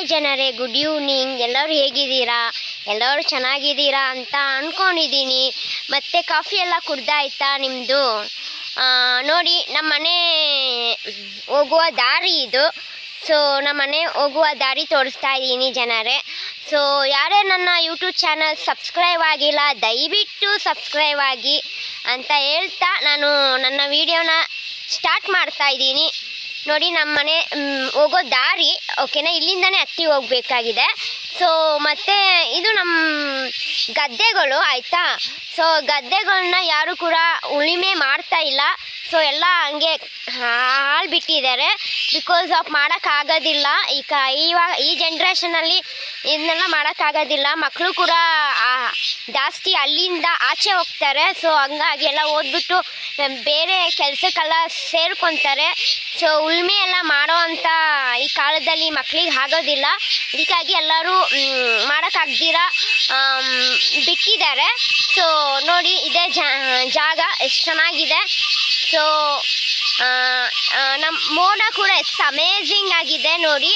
Hi ಜನರೇ, good evening. ಎಲ್ಲರೂ ಹೇಗಿದ್ದೀರಾ? ಎಲ್ಲರೂ ಚೆನ್ನಾಗಿದ್ದೀರಾ ಅಂತ ಅಂದ್ಕೊಂಡಿದ್ದೀನಿ ಮತ್ತು ಕಾಫಿ ಎಲ್ಲ ಕುಡ್ದಾಯ್ತಾ ನಿಮ್ಮದು ನೋಡಿ ನಮ್ಮ ಮನೆ ಹೋಗುವ ದಾರಿ ಇದು. ಸೊ ನಮ್ಮ ಮನೆ ಹೋಗುವ ದಾರಿ ತೋರಿಸ್ತಾ ಇದ್ದೀನಿ ಜನರೇ. ಸೊ, ಯಾರೇ ನನ್ನ ಯೂಟ್ಯೂಬ್ ಚಾನಲ್ ಸಬ್ಸ್ಕ್ರೈಬ್ ಆಗಿಲ್ಲ, ದಯವಿಟ್ಟು ಸಬ್ಸ್ಕ್ರೈಬ್ ಆಗಿ ಅಂತ ಹೇಳ್ತಾ ನಾನು ನನ್ನ ವಿಡಿಯೋನ ಸ್ಟಾರ್ಟ್ ಮಾಡ್ತಾ ಇದ್ದೀನಿ. ನೋಡಿ ನಮ್ಮ ಮನೆ ಹೋಗೋ ದಾರಿ ಓಕೆನಾ ಇಲ್ಲಿಂದನೇ ಹತ್ತಿ ಹೋಗಬೇಕಾಗಿದೆ. ಸೊ ಮತ್ತು ಇದು ನಮ್ಮ ಗದ್ದೆಗಳು, ಆಯಿತಾ? ಸೊ ಗದ್ದೆಗಳನ್ನ ಯಾರು ಕೂಡ ಉಳಿಮೆ ಮಾಡ್ತಾ ಇಲ್ಲ. ಸೊ ಎಲ್ಲ ಹಂಗೆ ಹಾಳು ಬಿಟ್ಟಿದ್ದಾರೆ. ಬಿಕಾಸ್ ಆಫ್ ಮಾಡೋಕ್ಕಾಗೋದಿಲ್ಲ. ಈಗ ಇವಾಗ ಈ ಜನ್ರೇಷನಲ್ಲಿ ಇದನ್ನೆಲ್ಲ ಮಾಡೋಕ್ಕಾಗೋದಿಲ್ಲ. ಮಕ್ಕಳು ಕೂಡ ಜಾಸ್ತಿ ಅಲ್ಲಿಂದ ಆಚೆ ಹೋಗ್ತಾರೆ. ಸೊ ಹಂಗಾಗಿ ಎಲ್ಲ ಓದ್ಬಿಟ್ಟು ಬೇರೆ ಕೆಲಸಕ್ಕೆಲ್ಲ ಸೇರ್ಕೊತಾರೆ. ಸೊ ಉಳ್ಮೆ ಎಲ್ಲ ಮಾಡೋ ಅಂಥ ಈ ಕಾಲದಲ್ಲಿ ಮಕ್ಕಳಿಗೆ ಆಗೋದಿಲ್ಲ. ಇದಕ್ಕಾಗಿ ಎಲ್ಲರೂ ಮಾಡೋಕ್ಕಾಗ್ದಿರ ಬಿಟ್ಟಿದ್ದಾರೆ. ಸೊ ನೋಡಿ, ಇದೇ ಜಾಗ. ಎಷ್ಟು ಚೆನ್ನಾಗಿದೆ. ಸೊ ನಮ್ಮ ಮೋಡ ಕೂಡ ಎಷ್ಟು ಅಮೇಝಿಂಗ್ ಆಗಿದೆ ನೋಡಿ.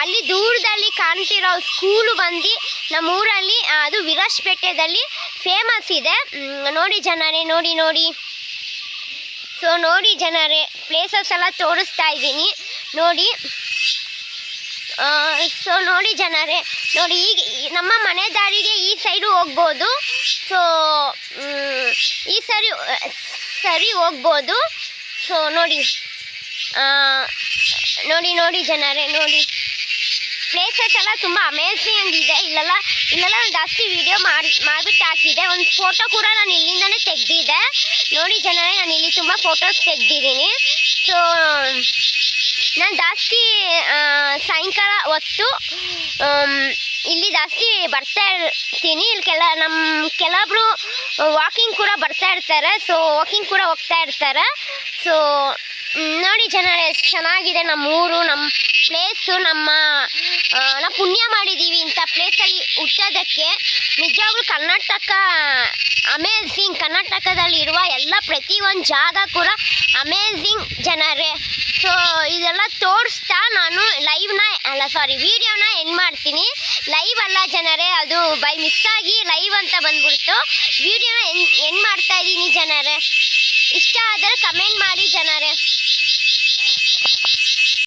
ಅಲ್ಲಿ ದೂರದಲ್ಲಿ ಕಾಣ್ತಿರೋ ಸ್ಕೂಲು ಬಂದು ನಮ್ಮ ಊರಲ್ಲಿ ಆ, ಅದು ವಿರಾಜ್ಪೇಟೆದಲ್ಲಿ ಫೇಮಸ್ ಇದೆ. ನೋಡಿ ಜನರೇ ನೋಡಿ ನೋಡಿ. ಸೊ ನೋಡಿ ಜನರೇ ಪ್ಲೇಸಸ್ ಎಲ್ಲ ತೋರಿಸ್ತಾ ಇದ್ದೀನಿ. ನೋಡಿ. ಸೊ ನೋಡಿ ಜನರೇ ನೋಡಿ ಈಗ ನಮ್ಮ ಮನೆ ದಾರಿಗೆ ಈ ಸೈಡು ಹೋಗ್ಬೋದು. ಸೊ ಈ ಸರಿ ಸರಿ ಹೋಗ್ಬೋದು. ಸೊ ನೋಡಿ ನೋಡಿ ನೋಡಿ ಜನರೇ, ನೋಡಿ. ಪ್ಲೇಸಸ್ ಎಲ್ಲ ತುಂಬ ಅಮೇಝಿಂಗ್ ಇದೆ. ಇಲ್ಲೆಲ್ಲ ಇಲ್ಲೆಲ್ಲ ನಾನು ಜಾಸ್ತಿ ವಿಡಿಯೋ ಮಾಡಿ, ಮಾಡಿಬಿಟ್ಟು ಹಾಕಿದೆ ಒಂದು ಫೋಟೋ ಕೂಡ ನಾನು ಇಲ್ಲಿಂದನೇ ತೆಗೆದಿದ್ದೆ. ನೋಡಿ ಜನರೇ, ನಾನು ಇಲ್ಲಿ ತುಂಬ ಫೋಟೋಸ್ ತೆಗ್ದಿದ್ದೀನಿ. ಸೊ ನಾನು ಜಾಸ್ತಿ ಸಾಯಂಕಾಲ ಹೊತ್ತು ಇಲ್ಲಿ ಜಾಸ್ತಿ ಬರ್ತಾ ಇರ್ತೀನಿ. ಇಲ್ಲಿ ಕೆಲ ನಮ್ಮ ಕೆಲವೊಬ್ರು ವಾಕಿಂಗ್ ಕೂಡ ಬರ್ತಾ ಇರ್ತಾರೆ. ಸೊ ವಾಕಿಂಗ್ ಕೂಡ ಹೋಗ್ತಾ ಇರ್ತಾರೆ. ಸೊ ನೋಡಿ ಜನ ಎಷ್ಟು ಚೆನ್ನಾಗಿದೆ ನಮ್ಮ ಊರು, ನಮ್ಮ ಪ್ಲೇಸು ನಮ್ಮ ನಾವು ಪುಣ್ಯ ಮಾಡಿದ್ದೀವಿ ಇಂಥ ಪ್ಲೇಸಲ್ಲಿ ಹುಟ್ಟೋದಕ್ಕೆ. ನಿಜವಾಗ್ಲೂ ಕರ್ನಾಟಕ ಅಮೇಝಿಂಗ್ ಕರ್ನಾಟಕದಲ್ಲಿ ಇರುವ ಎಲ್ಲ ಪ್ರತಿಯೊಂದು ಜಾಗ ಕೂಡ ಅಮೇಝಿಂಗ್ ಜನರೇ. ಸೊ ಇದೆಲ್ಲ ಲೈವ್ನ ಸಾರಿ ವಿಡಿಯೋನ ಎಂಡ್ ಮಾಡ್ತೀನಿ. ಲೈವ್ ಅಲ್ಲ ಜನರೇ, ಅದು ಬೈ ಮಿಸ್ ಆಗಿ ಲೈವ್ ಅಂತ ಬಂದ್ಬಿಡ್ತು. ವಿಡಿಯೋನ ಎಂಡ್ ಎಂಡ್ ಮಾಡ್ತಾ ಇದ್ದೀನಿ ಜನರೇ. ಇಷ್ಟ ಆದರೆ ಕಮೆಂಟ್ ಮಾಡಿ ಜನರೇ.